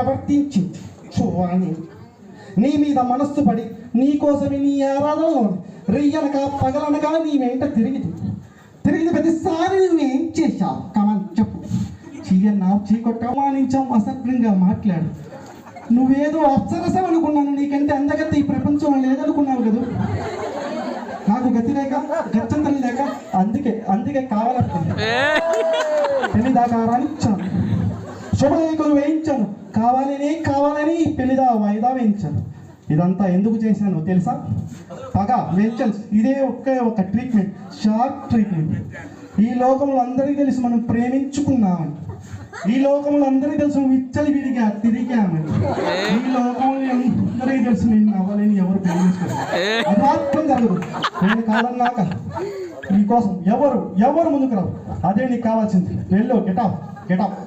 ప్రవర్తించింది. చూడని నీ మీద మనస్సు పడి నీ కోసమే నీ ఆరాధనలో రెయ్యనక పగలనక నీ వెంట తిరిగింది. తిరిగిన ప్రతిసారి నువ్వేం చేశావు? కమన్ చెప్పు. చీయన్నావు చీకొట్ట మానించాం అసభ్యంగా మాట్లాడు. నువ్వేదో అప్సరసం అనుకున్నాను నీకంటే అందగత్త ఈ ప్రపంచం లేదనుకున్నావు కదా. నాకు గతి లేక గచ్చంతరం లేక అందుకే అందుకే దాకా రానిచ్చాను శుభలేఖలు వేయించాను. కావాలని కావాలని పెళ్ళిదా వాయిదా వేయించాను. ఇదంతా ఎందుకు చేశానో తెలుసా? పగ వెంచన్స్ ఇదే ఒకే ఒక ట్రీట్మెంట్ షార్ట్ ట్రీట్మెంట్. ఈ లోకంలో అందరికీ తెలుసు మనం ప్రేమించుకున్నామని. ఈ లోకంలో అందరికీ తెలుసు నువ్వు ఇచ్చలి విడిగా తిరిగామని. ఈ లోకంలో అందరికీ తెలుసు నేను అవ్వాలని ఎవరు మాత్రం జరగదు. నేను కాదన్నాక నీకోసం ఎవరు ఎవరు ముందుకు రావు? అదే నీకు కావాల్సింది. వెళ్ళు గెటాప్ గెటాప్